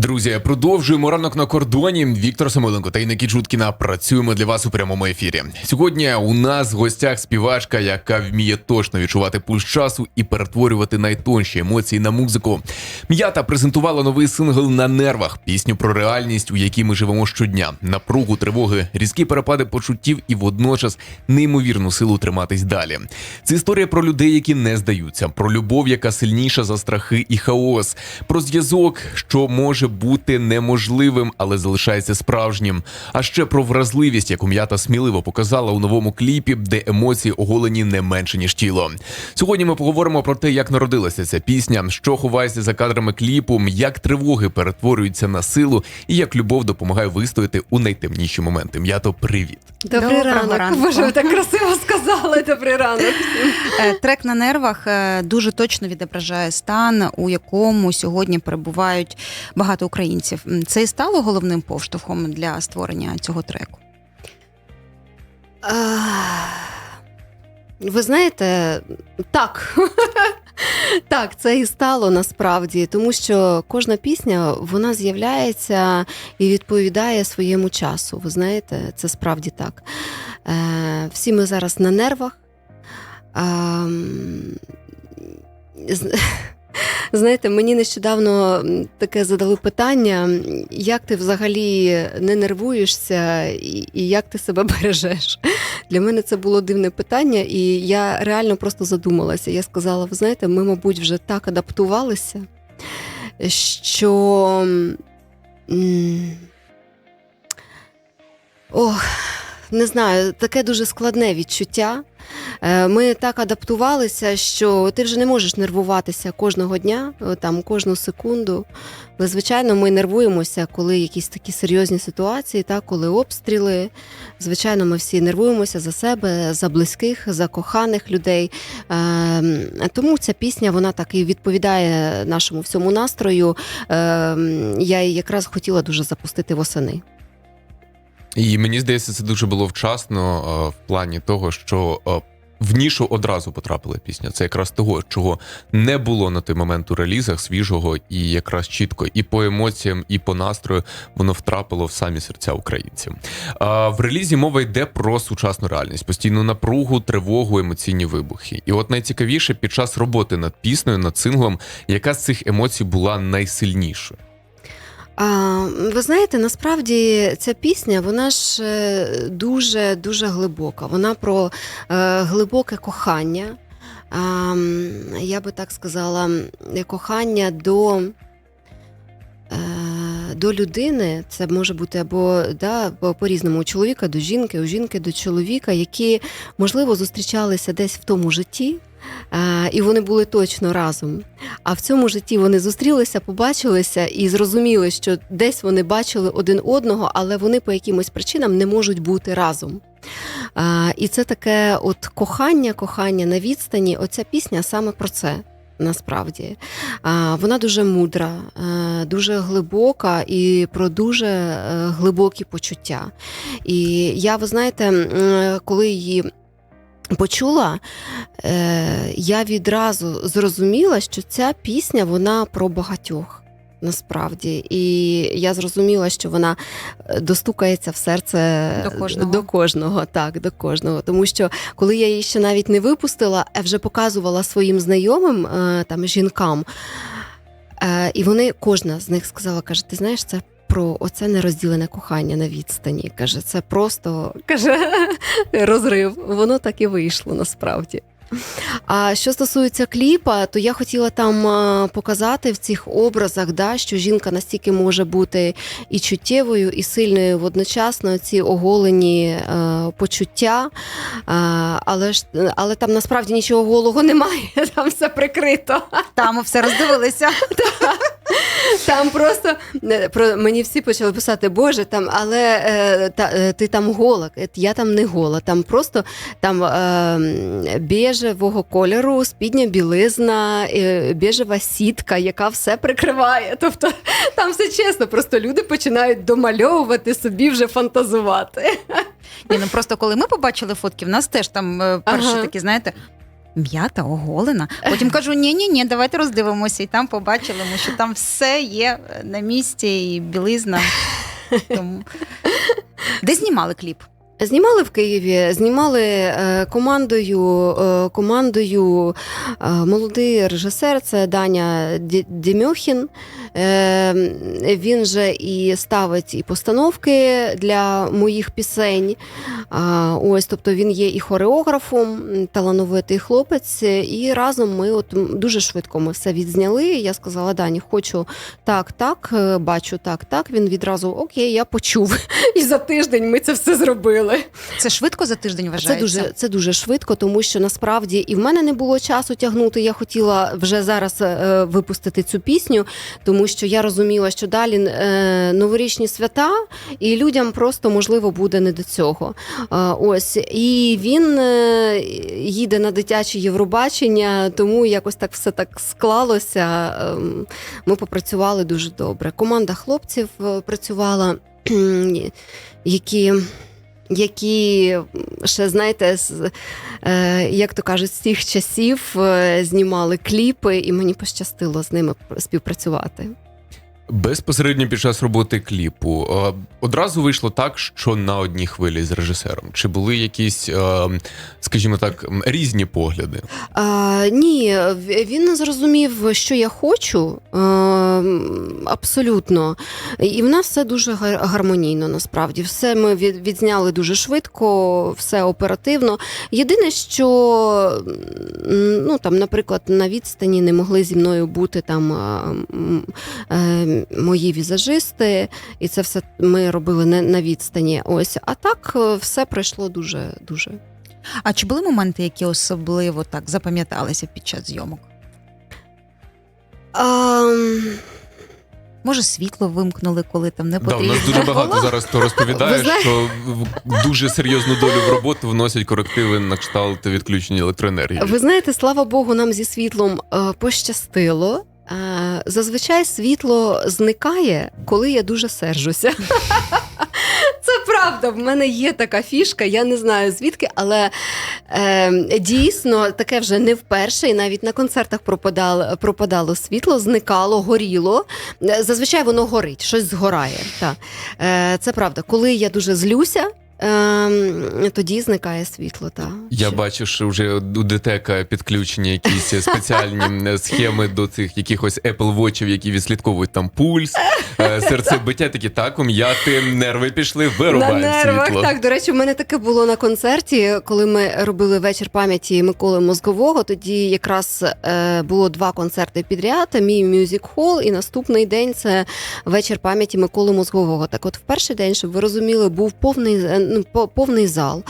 Друзі, продовжуємо ранок на кордоні. Віктор Самойленко та Інна Чуткіна працюємо для вас у прямому ефірі. Сьогодні у нас в гостях співачка, яка вміє точно відчувати пульс часу і перетворювати найтонші емоції на музику. М'ята презентувала новий сингл на нервах, пісню про реальність, у якій ми живемо щодня, напругу, тривоги, різкі перепади почуттів і водночас неймовірну силу триматись далі. Це історія про людей, які не здаються, про любов, яка сильніша за страхи і хаос, про зв'язок, що може бути неможливим, але залишається справжнім. А ще про вразливість, яку м'ята сміливо показала у новому кліпі, де емоції оголені не менше ніж тіло. Сьогодні ми поговоримо про те, як народилася ця пісня, що ховається за кадрами кліпу, як тривоги перетворюються на силу, і як любов допомагає вистояти у найтемніші моменти. М'ято, привіт! Добрий Доброго ранок. Боже, ви так красиво сказали. Добрий ранок. Е, Трек на нервах е, дуже точно відображає стан, у якому сьогодні перебувають багато українців. Це і стало головним поштовхом для створення цього треку. Ви знаєте, так. Так, це і стало насправді, тому що кожна пісня вона з'являється і відповідає своєму часу. Ви знаєте, це справді так. Е, всі ми зараз на нервах. З- Знаєте, мені нещодавно таке задали питання, як ти взагалі не нервуєшся і, як ти себе бережеш. Для мене це було дивне питання, і я реально просто задумалася. Я сказала: ви знаєте, ми, мабуть, вже так адаптувалися, що. Ох, не знаю, таке дуже складне відчуття. Е, Ми так адаптувалися, що ти вже не можеш нервуватися кожного дня, е, там кожну секунду. Але, звичайно, ми нервуємося, коли якісь такі серйозні ситуації, так, коли обстріли. Звичайно, ми всі нервуємося за себе, за близьких, за коханих людей. Е, Тому ця пісня вона так і відповідає нашому всьому настрою. Е, Я її якраз хотіла дуже запустити восени. І мені здається, це дуже було вчасно е, в плані того, що е, в нішу одразу потрапила пісня. Це якраз того, чого не було на той момент у релізах свіжого, і якраз чітко і по емоціям, і по настрою воно втрапило в самі серця українців. В релізі мова йде про сучасну реальність, постійну напругу, тривогу, емоційні вибухи. І от найцікавіше під час роботи над піснею, над синглом, яка з цих емоцій була найсильнішою. А, ви знаєте, насправді ця пісня, вона ж е, дуже дуже глибока. Вона про е, глибоке кохання. А, я би так сказала, кохання до. е, До людини це може бути або да, по- по-різному у чоловіка до жінки, у жінки до чоловіка, які можливо зустрічалися десь в тому житті, і вони були точно разом. А в цьому житті вони зустрілися, побачилися і зрозуміли, що десь вони бачили один одного, але вони по якимось причинам не можуть бути разом. І це таке от кохання, кохання на відстані. Оця пісня саме про це. Насправді вона дуже мудра, е, дуже глибока і про дуже е, глибокі почуття. І я, ви знаєте, коли її почула, е, я відразу зрозуміла, що ця пісня вона про багатьох. Насправді, і я зрозуміла, що вона е, достукається в серце До кожного. до кожного, так, до кожного. Тому що коли я її ще навіть не випустила, а вже показувала своїм знайомим е, там жінкам, е, і вони кожна з них сказала: каже: ти знаєш, це про оце нерозділене кохання на відстані. Каже, це просто каже розрив. Воно так і вийшло насправді. А що стосується кліпа, то я хотіла там показати в цих образах, да, що жінка настільки може бути і чуттєвою, і сильною водночасно ці оголені е, почуття. А, але ж але там насправді нічого голого немає, там все прикрито. Там все роздивилися. Там просто е, про мені всі почали писати, Боже, там, але е, та, е, ти там гола. Е, Я там не гола. Там просто там е, біжевого кольору, спідня білизна, е, біжева сітка, яка все прикриває. Тобто там все чесно, просто люди починають домальовувати собі вже фантазувати. Ні, ну просто коли ми побачили фотки, в нас теж там е, перші Ага. такі, знаєте. М'ята оголена. Потім кажу: ні, ні, ні, давайте роздивимося. І там побачили, ми, що там все є на місці, і білизна. Тому... Де знімали кліп? Знімали в Києві, знімали е, командою, е, командою е, молодий режисер, це Даня. Е, він же і ставить і постановки для моїх пісень. Ось, тобто він є і хореографом, талановитий хлопець. І разом ми от дуже швидко ми все відзняли. Я сказала, Дані, хочу так, так, бачу так, так. Він відразу окей, я почув. І за тиждень ми це все зробили. Це швидко за тиждень вважається? Це дуже, це дуже швидко, тому що насправді і в мене не було часу тягнути. Я хотіла вже зараз е, випустити цю пісню, тому що я розуміла, що далі е, новорічні свята, і людям просто можливо буде не до цього. Е, ось і він е, їде на дитяче Євробачення, тому якось так все так склалося. Ем, Ми попрацювали дуже добре. Команда хлопців е, працювала, які які ще знаєте, з, е, як то кажуть, з тих часів е, знімали кліпи, і мені пощастило з ними співпрацювати. Безпосередньо під час роботи кліпу е, одразу вийшло так, що на одній хвилі з режисером. Чи були якісь, е, скажімо так, різні погляди? А, ні, він зрозумів, що я хочу. е, абсолютно. І в нас все дуже гар- гармонійно, насправді. Все ми відзняли дуже швидко, все оперативно. Єдине, що, ну, там, наприклад, на відстані не могли зі мною бути там мої візажисти, і це все ми робили не на відстані. Ось, а так е, все пройшло дуже дуже. А чи були моменти, які особливо так запам'яталися під час зйомок? А, Може, світло вимкнули, коли там не Да, у нас дуже багато зараз хто розповідає, що дуже серйозну долю в роботу вносять корективи на кшталт відключення електроенергії. Ви знаєте, слава Богу, нам зі світлом е, пощастило. Зазвичай світло зникає, коли я дуже сержуся. Це правда, в мене є така фішка, я не знаю звідки, але е, дійсно таке вже не вперше, і навіть на концертах пропадало, пропадало світло, зникало, горіло. Е, Зазвичай воно горить, щось згорає. Та. Е, це правда. Коли я дуже злюся, е, тоді зникає світло. Та. Я Що- бачу, що вже у ДТЕКа підключені якісь спеціальні схеми до цих якихось Apple Watch, які відслідковують там пульс, е, серцебиття, такі так, ум'яти, нерви пішли, На вирубаємо нервах. світло. Так, до речі, в мене таке було на концерті, коли ми робили вечір пам'яті Миколи Мозгового. Тоді якраз е, було два концерти підряд: мій мюзик хол, і наступний день це вечір пам'яті Миколи Мозгового. Так, от в перший день, щоб ви розуміли, був повний е, ну, по- повний зал.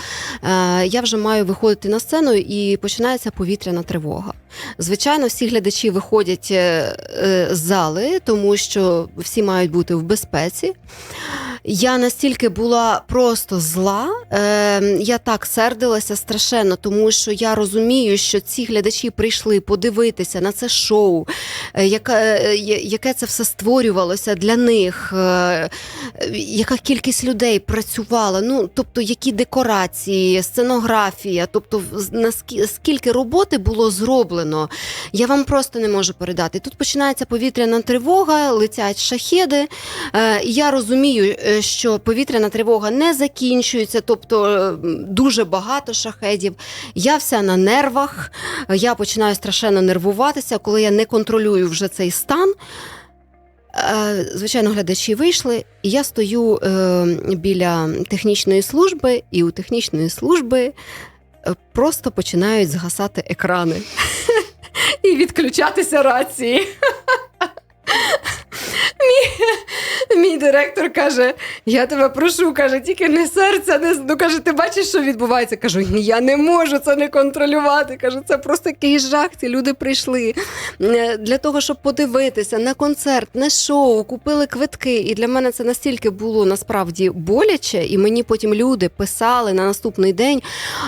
Е, я вже маю виходити на сцену і починається повітряна тривога. Звичайно, всі глядачі виходять е, е, з зали, тому що всі мають бути в безпеці. Я настільки була просто зла, е, я так сердилася страшенно, тому що я розумію, що ці глядачі прийшли подивитися на це шоу, е, яка, е, яке це все створювалося для них, е, яка кількість людей працювала. Ну, тобто, які декорації, сценографія, тобто наскільки скільки роботи було зроблено, я вам просто не можу передати. Тут починається повітряна тривога, летять шахеди. Е, і я розумію, е, що повітряна тривога не закінчується, тобто е, дуже багато шахедів. Я вся на нервах, е, я починаю страшенно нервуватися, коли я не контролюю вже цей стан. Е, Звичайно, глядачі вийшли, і я стою е, біля технічної служби, і у технічної служби е, просто починають згасати екрани і відключатися рації. Мій, директор каже: я тебе прошу, каже, тільки не серця, не ну каже, ти бачиш, що відбувається? Кажу, ні, я не можу це не контролювати. Кажу, це просто якийсь жах. Ці люди прийшли е, для того, щоб подивитися на концерт, на шоу, купили квитки. І для мене це настільки було насправді боляче. І мені потім люди писали на наступний день.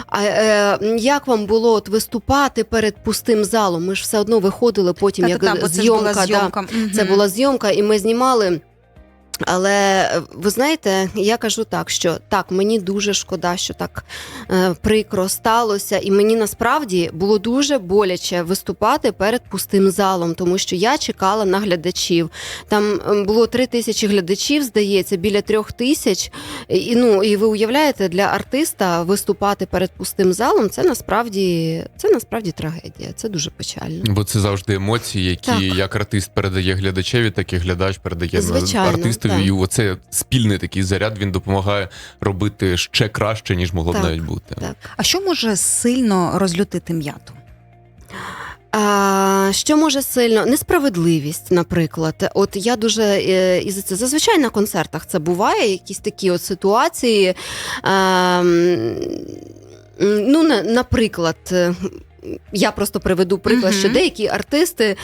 А е, як вам було от виступати перед пустим залом? Ми ж все одно виходили потім, як Та-та-та, це була зйомка. да. зйомка. Це була зйомка, і ми знімали. Але е, ви знаєте, я кажу так, що так, мені дуже шкода, що так е, прикро сталося, і мені насправді було дуже боляче виступати перед пустим залом, тому що я чекала на глядачів. Там було три тисячі глядачів, здається, біля трьох тисяч. І ну і ви уявляєте, для артиста виступати перед пустим залом це насправді це насправді трагедія. Це дуже печально. Бо це завжди емоції, які Так. як артист передає глядачеві, так і глядач передає Звичайно, артистові. так. І оце спільний такий заряд. Він допомагає робити ще краще, ніж могло б навіть бути. так. А що може сильно розлютити м'яту? А, що може сильно несправедливість, наприклад. От я дуже е, і за це зазвичай на концертах це буває, якісь такі от ситуації. А, ну, наприклад. е, Я просто приведу приклад, Мгм. що деякі артисти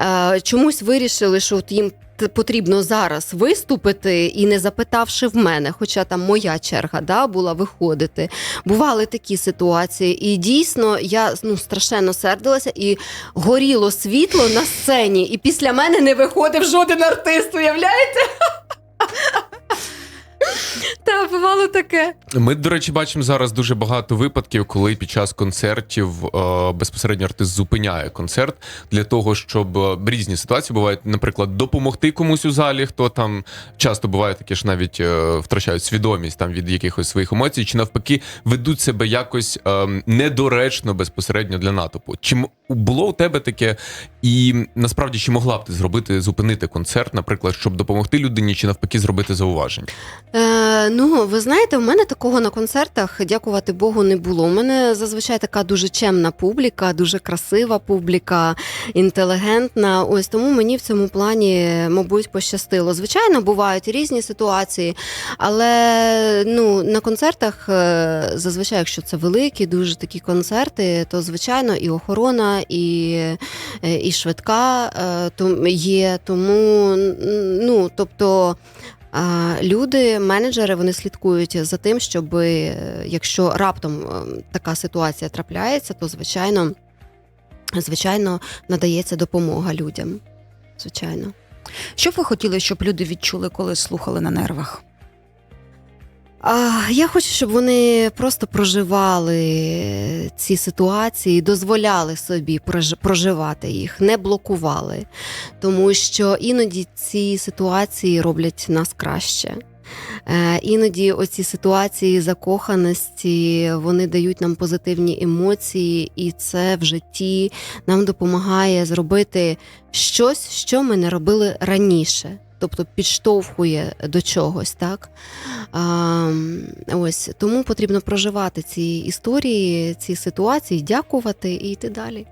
е, чомусь вирішили, що от їм потрібно зараз виступити і не запитавши в мене, хоча там моя черга да, була виходити. Бували такі ситуації, і дійсно я ну страшенно сердилася, і горіло світло на сцені, і після мене не виходив жоден артист. Уявляєте? Та бувало таке. Ми, до речі, бачимо зараз дуже багато випадків, коли під час концертів е, безпосередньо артист зупиняє концерт для того, щоб е, різні ситуації бувають, наприклад, допомогти комусь у залі, хто там часто буває таке, що навіть е, втрачають свідомість там від якихось своїх емоцій, чи навпаки ведуть себе якось е, недоречно безпосередньо для натовпу. Чи було у тебе таке, і насправді чи могла б ти зробити зупинити концерт, наприклад, щоб допомогти людині, чи навпаки зробити зауваження? Е, ну, ви знаєте, в мене такого на концертах, дякувати Богу, не було. У мене зазвичай така дуже чемна публіка, дуже красива публіка, інтелігентна. Ось тому мені в цьому плані, мабуть, пощастило. Звичайно, бувають різні ситуації, але ну, на концертах, е, зазвичай, якщо це великі, дуже такі концерти, то звичайно і охорона, і, е, і швидка е, то є. Тому, ну, тобто. Люди, менеджери, вони слідкують за тим, щоб якщо раптом е, така ситуація трапляється, то звичайно, звичайно, надається допомога людям. Звичайно. Що б ви хотіли, щоб люди відчули, коли слухали на нервах? Я хочу, щоб вони просто проживали ці ситуації, дозволяли собі проживати їх, не блокували, тому що іноді ці ситуації роблять нас краще. Е, Іноді оці ситуації закоханості вони дають нам позитивні емоції, і це в житті нам допомагає зробити щось, що ми не робили раніше. Тобто підштовхує до чогось, так? А, ось тому потрібно проживати ці історії, ці ситуації, дякувати і йти далі.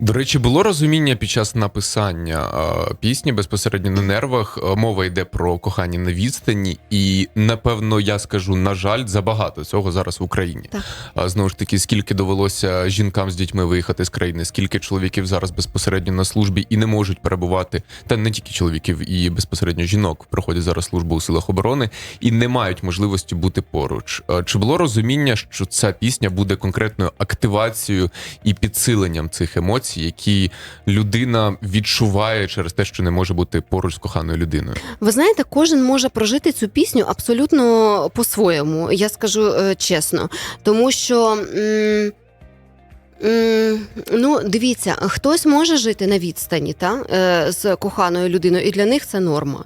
До речі, було розуміння під час написання е, пісні безпосередньо на нервах. Е, Мова йде про кохання на відстані, і напевно я скажу, на жаль, забагато цього зараз в Україні. Так. Знову ж таки, скільки довелося жінкам з дітьми виїхати з країни, скільки чоловіків зараз безпосередньо на службі і не можуть перебувати, та не тільки чоловіків, і безпосередньо жінок проходять зараз службу у силах оборони і не мають можливості бути поруч. Е, Чи було розуміння, що ця пісня буде конкретною активацією і підсиленням цих емоцій, які людина відчуває через те, що не може бути поруч з коханою людиною? Ви знаєте, кожен може прожити цю пісню абсолютно по-своєму, я скажу е, чесно. Тому що. м, Ну, дивіться, хтось може жити на відстані та, е, з коханою людиною, і для них це норма.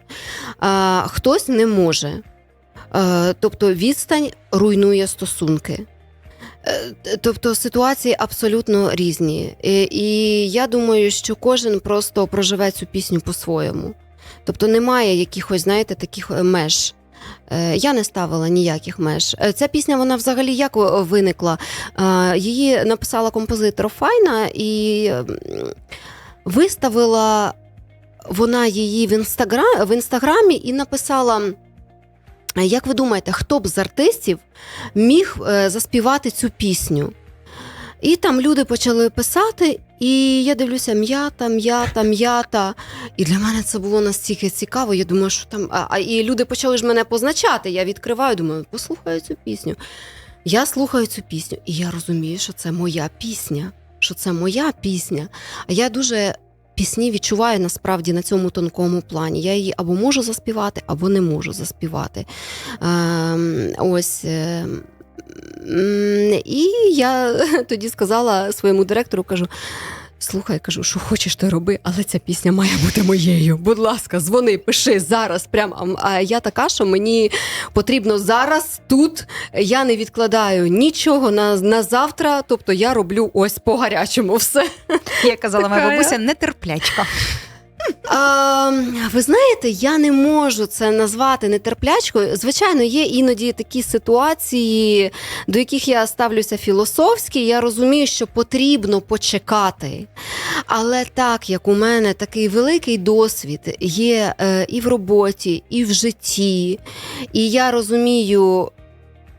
А хтось не може. Е, Тобто відстань руйнує стосунки. Е, Тобто ситуації абсолютно різні. І, і я думаю, що кожен просто проживе цю пісню по-своєму. Тобто немає якихось, знаєте, таких е, меж. Е, Я не ставила ніяких меж. Е, Ця пісня вона взагалі як е, виникла? Е, Її написала композитор Файна і виставила вона її в інстаграм в інстаграмі і написала. «Е, Як ви думаєте, хто б з артистів міг е, заспівати цю пісню? І там люди почали писати, і я дивлюся, м'ята, м'ята, м'ята. І для мене це було настільки цікаво. Я думаю, що там. А, і люди почали ж мене позначати. Я відкриваю, думаю, послухаю цю пісню. Я слухаю цю пісню, і я розумію, що це моя пісня. Що це моя пісня. А я дуже пісні відчуваю насправді на цьому тонкому плані. Я її або можу заспівати, або не можу заспівати. Ем, ось. м, І я тоді сказала своєму директору, кажу. Слухай, кажу, що хочеш, ти роби, але ця пісня має бути моєю. Будь ласка, дзвони, пиши зараз. Прямо а- а я така, що мені потрібно зараз, тут. Я не відкладаю нічого на, на завтра. Тобто я роблю ось по гарячому все. Я казала моя бабуся, нетерплячка. А, ви знаєте, я не можу це назвати нетерплячкою. Звичайно, є іноді такі ситуації, до яких я ставлюся філософськи. Я розумію, що потрібно почекати. Але так як у мене такий великий досвід є е, і в роботі, і в житті, і я розумію.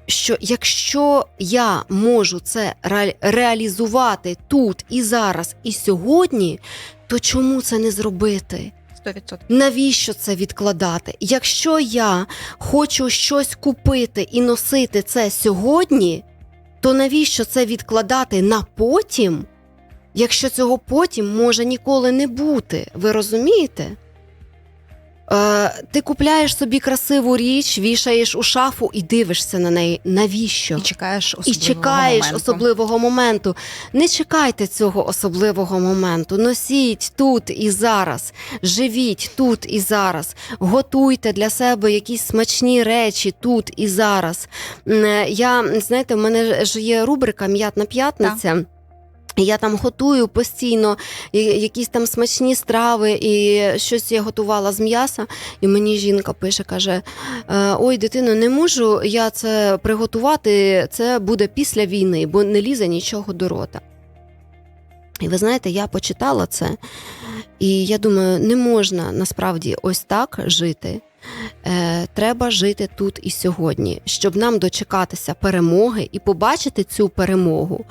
Що якщо я можу це ре- реалізувати тут і зараз, і сьогодні, то чому це не зробити? 100%. Навіщо це відкладати? Якщо я хочу щось купити і носити це сьогодні, то навіщо це відкладати на потім, якщо цього потім може ніколи не бути? Ви розумієте? Е, ти купляєш собі красиву річ, вішаєш у шафу і дивишся на неї. Навіщо? І чекаєш І чекаєш моменту. особливого моменту. Не чекайте цього особливого моменту. Носіть тут і зараз. Живіть тут і зараз. Готуйте для себе якісь смачні речі тут і зараз. Е, Я знаєте, в мене ж є рубрика М'ятна п'ятниця. І Я там готую постійно якісь там смачні страви, і щось я готувала з м'яса. І мені жінка пише, каже: «Е, Ой, дитино, не можу я це приготувати. Це буде після війни, бо не лізе нічого до рота. І ви знаєте, я почитала це, і я думаю, не можна насправді ось так жити. Е, треба жити тут і сьогодні, щоб нам дочекатися перемоги і побачити цю перемогу.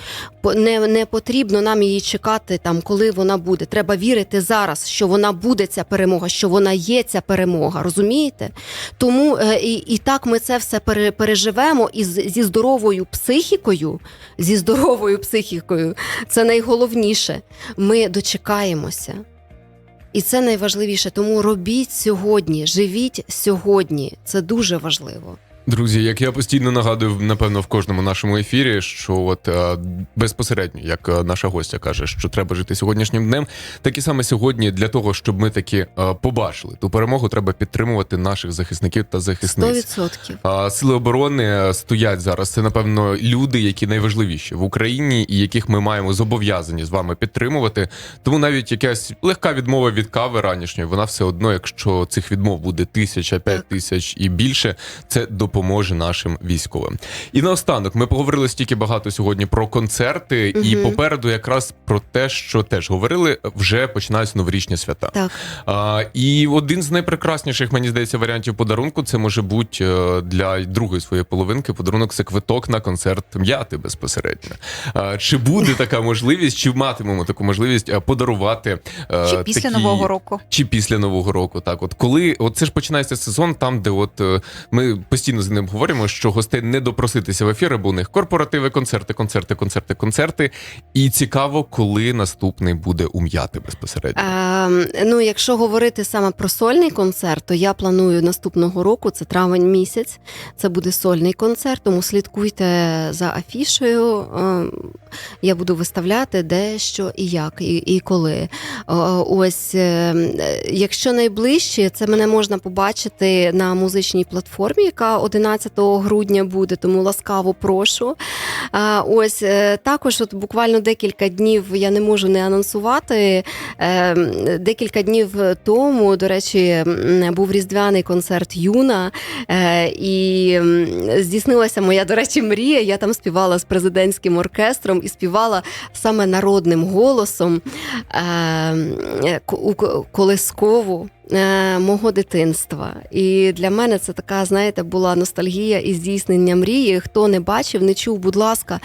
Не, не потрібно нам її чекати там, коли вона буде. Треба вірити зараз, що вона буде ця перемога, що вона є ця перемога. Розумієте? Тому е, і, і так ми це все пере, переживемо і зі здоровою психікою, зі здоровою психікою, це найголовніше. Ми дочекаємося. І це найважливіше. Тому робіть сьогодні, живіть сьогодні. Це дуже важливо. Друзі, як я постійно нагадую, напевно, в кожному нашому ефірі, що от е, безпосередньо, як е, наша гостя каже, що треба жити сьогоднішнім днем, так і саме сьогодні для того, щоб ми таки е, побачили ту перемогу, треба підтримувати наших захисників та захисниць. 100%. А, Сили оборони стоять зараз. Це напевно люди, які найважливіші в Україні, і яких ми маємо зобов'язані з вами підтримувати. Тому навіть якась легка відмова від кави ранішньої, вона все одно, якщо цих відмов буде тисяча, п'ять тисяч і більше, це допоможе нашим військовим. І наостанок ми поговорили стільки багато сьогодні про концерти, і попереду якраз про те, що теж говорили, вже починаються новорічні свята. Так. А, і один з найпрекрасніших, мені здається, варіантів подарунку це може бути е, для другої своєї половинки подарунок це квиток на концерт м'яти безпосередньо. А, чи буде така можливість, чи матимемо таку можливість е, подарувати е, Чи після такі- Нового року. чи після нового року, так от коли от це ж починається сезон, там де от ми постійно з ним говоримо, що гостей не допроситися в ефіри, бо у них корпоративи, концерти, концерти, концерти, концерти. І цікаво, коли наступний буде ум'яти безпосередньо. Ем, ну, якщо говорити саме про сольний концерт, то я планую наступного року, це травень місяць. Це буде сольний концерт, тому слідкуйте за афішею. Ем, я буду виставляти де, що і як, і, і коли. О, Ось, ем, е, якщо найближче, це мене можна побачити на музичній платформі, яка 11 грудня буде, тому ласкаво прошу. Ось е, також, от буквально декілька днів я не можу не анонсувати. Е, Декілька днів тому, до речі, був різдвяний концерт Юна, е, і здійснилася моя, до речі, мрія. Я там співала з президентським оркестром і співала саме народним голосом колискову. Е, мого дитинства. І для мене це така, знаєте, була ностальгія і здійснення мрії. Хто не бачив, не чув, будь ласка,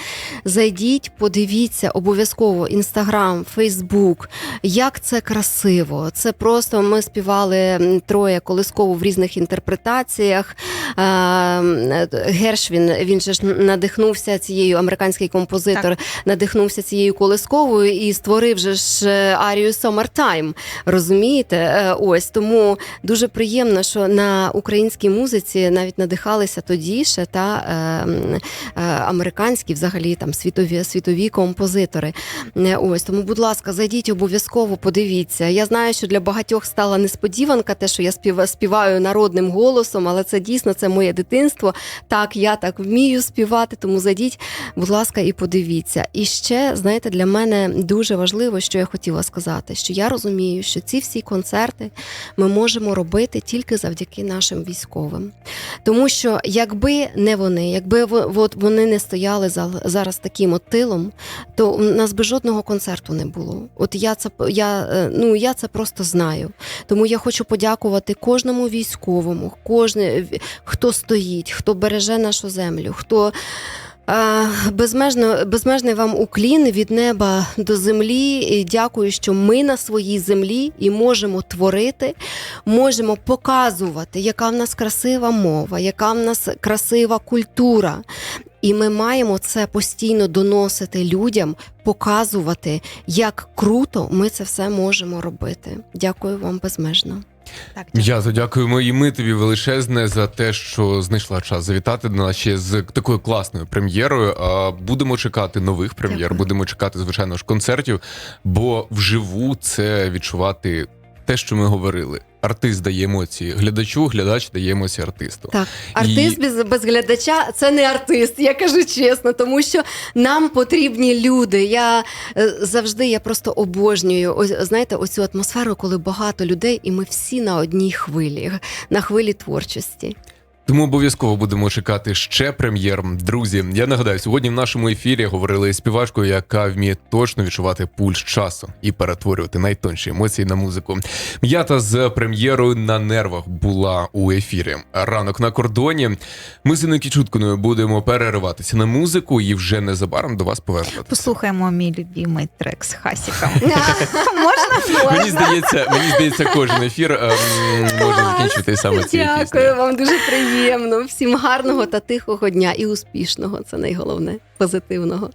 зайдіть, подивіться обов'язково інстаграм, Фейсбук. Як це красиво! Це просто ми співали троє колисково в різних інтерпретаціях. Е, Гершвін він же ж надихнувся цією американський композитор, надихнувся цією колисковою і створив же ж е, арію Summertime. Розумієте? Ось тому дуже приємно, що на українській музиці навіть надихалися тоді ще та е, е, американські, взагалі там світові світові композитори. Е, Ось тому, будь ласка, зайдіть обов'язково, подивіться. Я знаю, що для багатьох стала несподіванка, те, що я спів- співаю народним голосом, але це дійсно це моє дитинство. Так, я так вмію співати, тому зайдіть, будь ласка, і подивіться. І ще, знаєте, для мене дуже важливо, що я хотіла сказати, що я розумію, що ці всі концерти ми можемо робити тільки завдяки нашим військовим. Тому що якби не вони, якби от вони не стояли зараз таким от тилом, то у нас би жодного концерту не було. От я це я, е, ну, я це просто знаю. Тому я хочу подякувати кожному військовому, кожне, хто стоїть, хто береже нашу землю, хто. Безмежно, безмежний вам уклін від неба до землі. І дякую, що ми на своїй землі і можемо творити, можемо показувати, яка в нас красива мова, яка в нас красива культура. І ми маємо це постійно доносити людям, показувати, як круто ми це все можемо робити. Дякую вам безмежно. Так, Я дякуємо і ми тобі величезне за те, що знайшла час завітати до нас ще з такою класною прем'єрою. А, Будемо чекати нових прем'єр, Дякую. будемо чекати, звичайно ж, концертів, бо вживу це відчувати те, що ми говорили. Артист дає емоції глядачу, глядач дає емоції артисту. Так, артист І- без, без глядача це не артист, я кажу чесно, тому що нам потрібні люди. Я е, завжди я просто обожнюю. Ось знаєте, оцю атмосферу, коли багато людей, і ми всі на одній хвилі, на хвилі творчості. Тому обов'язково будемо чекати ще прем'єр. Друзі, я нагадаю, сьогодні в нашому ефірі говорили з співачкою, яка вміє точно відчувати пульс часу і перетворювати найтонші емоції на музику. М'ята з прем'єрою на нервах була у ефірі. Ранок на кордоні. Ми з Інною Кічуткиною будемо перериватися на музику і вже незабаром до вас повернути. Послухаємо мій любимий трек з Хасіком. Можна? Мені здається, мені здається, кожен ефір ем, може закінчити саме цією Дякую вам дуже приємно. Всім гарного та тихого дня і успішного. Це найголовне, позитивного.